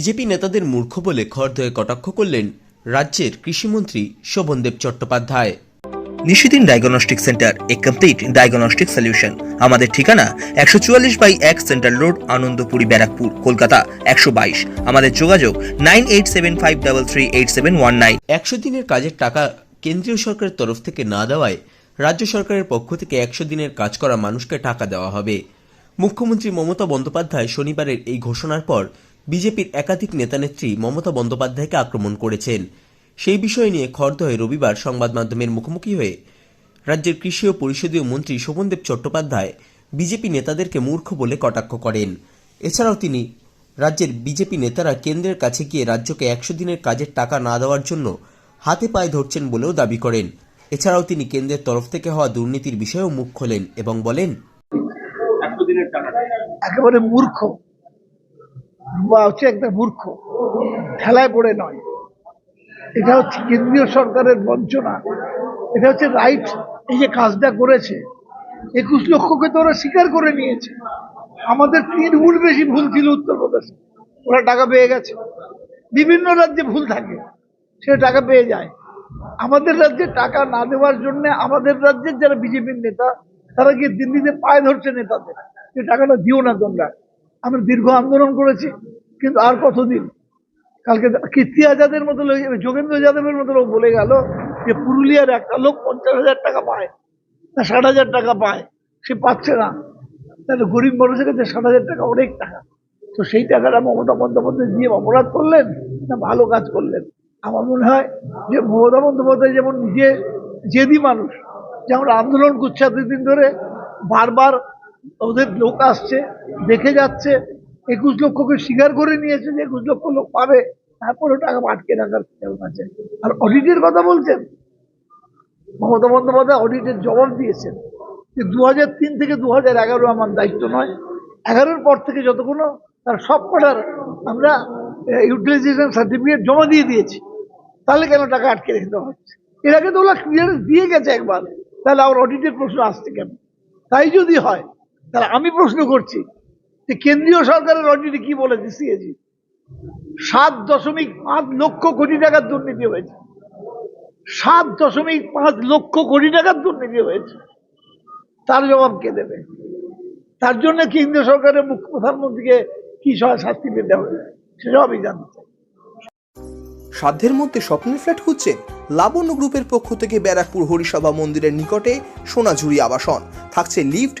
BJP নেতাদের মূর্খ বলে খড়দহে কটাক্ষ করলেন রাজ্যের কৃষিমন্ত্রী শোভনদেব চট্টোপাধ্যায়। নিশিদিন ডায়াগনস্টিক সেন্টার এ কমপ্লিট ডায়াগনস্টিক সলিউশন আমাদের ঠিকানা একশো চুয়াল্লিশ বাই এক সেন্ট্রাল রোড আনন্দপুরি ব্যারাকপুর কলকাতা একশো বাইশ। আমাদের যোগাযোগ nine eight seven five double three eight seven one nine. একশো দিনের কাজের টাকা কেন্দ্রীয় সরকারের তরফ থেকে না দেওয়ায় রাজ্য সরকারের পক্ষ থেকে একশো দিনের কাজ করা মানুষকে টাকা দেওয়া হবে। মুখ্যমন্ত্রী মমতা বন্দ্যোপাধ্যায় শনিবারের এই ঘোষণার পর বিজেপির একাধিক নেতানেত্রী মমতা বন্দ্যোপাধ্যায়কে আক্রমণ করেছেন। সেই বিষয় নিয়ে খড়দহে রবিবার সংবাদ মাধ্যমের মুখোমুখি হয়ে রাজ্যের কৃষি ও পরিষদীয় মন্ত্রী শোভনদেব চট্টোপাধ্যায় বিজেপি নেতাদেরকে মূর্খ বলে কটাক্ষ করেন। এছাড়াও তিনি রাজ্যের বিজেপি নেতারা কেন্দ্রের কাছে গিয়ে রাজ্যকে একশো দিনের কাজের টাকা না দেওয়ার জন্য হাতে পায়ে ধরছেন বলেও দাবি করেন। এছাড়াও তিনি কেন্দ্রের তরফ থেকে হওয়া দুর্নীতির বিষয়েও মুখ খোলেন এবং বলেন একেবারে মূর্খ। বা হচ্ছে একটা মূর্খ, ঠেলায় পড়ে নয়। এটা হচ্ছে কেন্দ্রীয় সরকারের বঞ্চনা। এটা হচ্ছে রাইট এই যে কাজটা করেছে, একুশ লক্ষকে তো ওরা স্বীকার করে নিয়েছে। আমাদের তিন গুণ বেশি ভুল ছিল উত্তরপ্রদেশে। ওরা টাকা পেয়ে গেছে। বিভিন্ন রাজ্যে ভুল থাকে, সে টাকা পেয়ে যায়। আমাদের রাজ্যে টাকা না দেওয়ার জন্য আমাদের রাজ্যের যারা বিজেপির নেতা, তারা গিয়ে দিল্লিতে পায়ে ধরছে নেতাদের। যে টাকাটা দিও না তোমরা। আমরা দীর্ঘ আন্দোলন করেছি। কিন্তু আর কতদিন? কালকে কীর্তি আজাদের মতো লোক যোগেন্দ্র যাদবের মতো লোক বলে গেল যে পুরুলিয়ার একটা লোক পঞ্চাশ হাজার টাকা পায়, না ষাট হাজার টাকা পায়, সে পাচ্ছে না। তাহলে গরিব মানুষের কাছে ষাট হাজার টাকা অনেক টাকা। তো সেই টাকাটা মমতা বন্দ্যোপাধ্যায় দিয়ে অপরাধ করলেন না ভালো কাজ করলেন? আমার মনে হয় যে মমতা বন্দ্যোপাধ্যায় যেমন নিজে জেদি মানুষ যে আমরা আন্দোলন করছি এতদিন ধরে, বারবার ওদের লোক আসছে, দেখে যাচ্ছে একুশ লক্ষকে স্বীকার করে নিয়েছে যে একুশ লক্ষ লোক পাবে তারপরে টাকা আটকে রাখার আছে আর অডিটের কথা বলছেন? মমতা বন্দ্যোপাধ্যায় অডিটের জবাব দিয়েছেন যে দু থেকে দু হাজার এগারো আমার দায়িত্ব নয়। এগারোর পর থেকে যতগুলো, তার সব কটার আমরা ইউটিলাইজেশন সার্টিফিকেট জমা দিয়ে দিয়েছি। তাহলে কেন টাকা আটকে রেখে দেওয়া হচ্ছে? এর আগে তো ওরা ক্লিয়ারেন্স দিয়ে গেছে একবার। তাহলে আমার অডিটের প্রশ্ন আসছে কেন? তাই যদি হয়, তাহলে আমি প্রশ্ন করছি কেন্দ্রীয় সরকারের অডিটে কি বলেছে? সিএজি সাত দশমিক পাঁচ লক্ষ কোটি টাকার দুর্নীতি হয়েছে। সাত দশমিক পাঁচ লক্ষ কোটি টাকার দুর্নীতি হয়েছে। তার জবাব কে দেবে? তার জন্য কেন্দ্রীয় সরকারের মুখ্য প্রধানমন্ত্রীকে কি শাস্তি পেতে হবে? সে জবাবই জানতে চাই। সাধ্যের মধ্যে স্বপ্নের ফ্ল্যাট খুঁজছেন লাবণ্য গ্রুপের পক্ষ থেকে ব্যারাকপুর হরিসভা মন্দিরের নিকটে সোনাঝুরি আবাসন। থাকছে lift